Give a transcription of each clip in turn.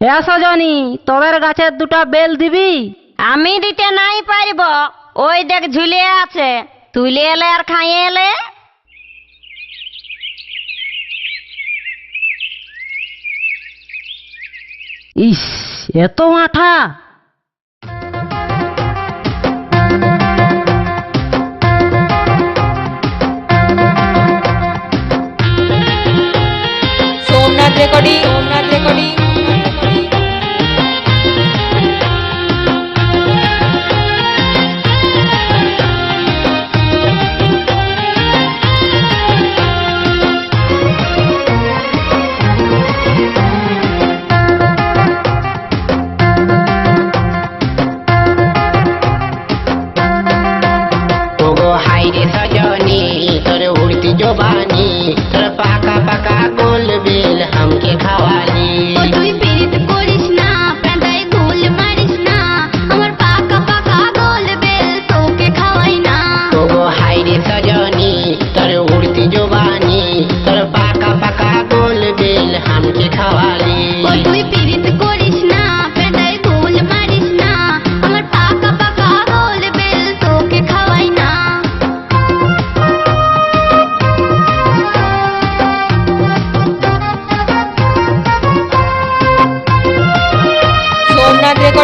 হ্যাঁ সজনি তোদের গাছের দুটা বেল দিবি? আমি দিতে নাই পারিব। ওই দেখ ঝুলিয়ে আছে। তুলে এলে আর খাইয়ে এলে? ইস এত মাঠা Somnath recording.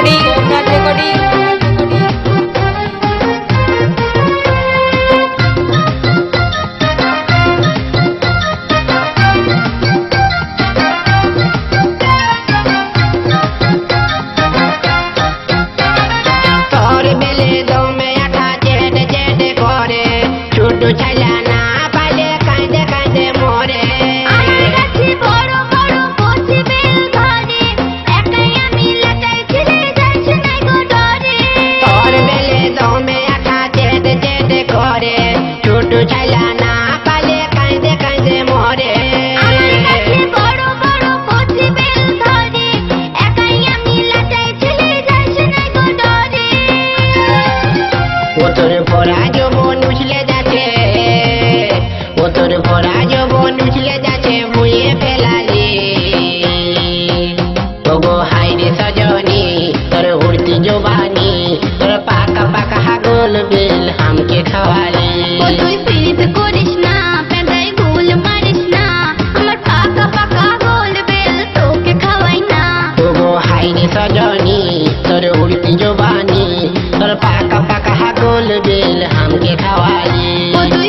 Somnath recording Somnath recording জবানি তোর পাকা পাকা গোল বেল হামকে খাওয়ালি। তুই পিরিত করিস না পেদাই গোল মারিস না আমার পাকা পাকা গোল বেল তোকে খাওয়াই না। ওগো হাইরে সজনি তোর উড়তি জবানি তোর পাকা পাকা গোল বেল হামকে খাওয়ালি। তুই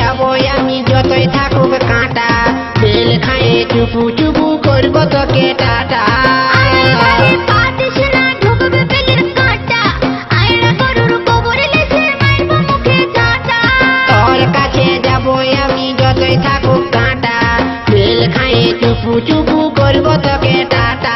যাব আমি যতই থাকুক কাঁটা। বেল খায়ে চুপু চুপু করব তোকে টাটা।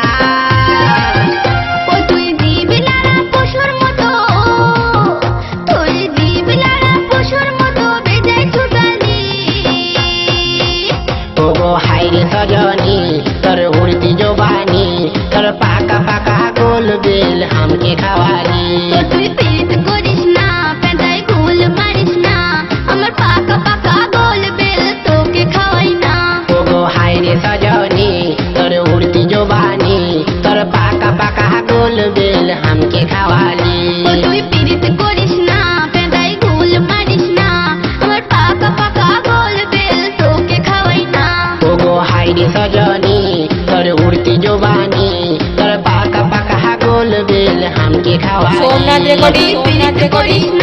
গোল বেল খাওয়ালি তুই পিরিত করিস না পেদাই গোল মারিস না আমার পাকা পাকা গোল বেল তোকে খাওয়াই না। ওগো হাইরে সজনি তোর উড়তি জবানি তোর পাকা পাকা গোল বেল হামকে খাওয়ালি তুই পিরিত করিস না পেদাই গোল মারিস না আমার পাকা পাকা গোল বেল তোকে খাওয়াই না। ওগো হাইরে সজনি তোর উড়তি জবানি পাকা পাকা গোল বেল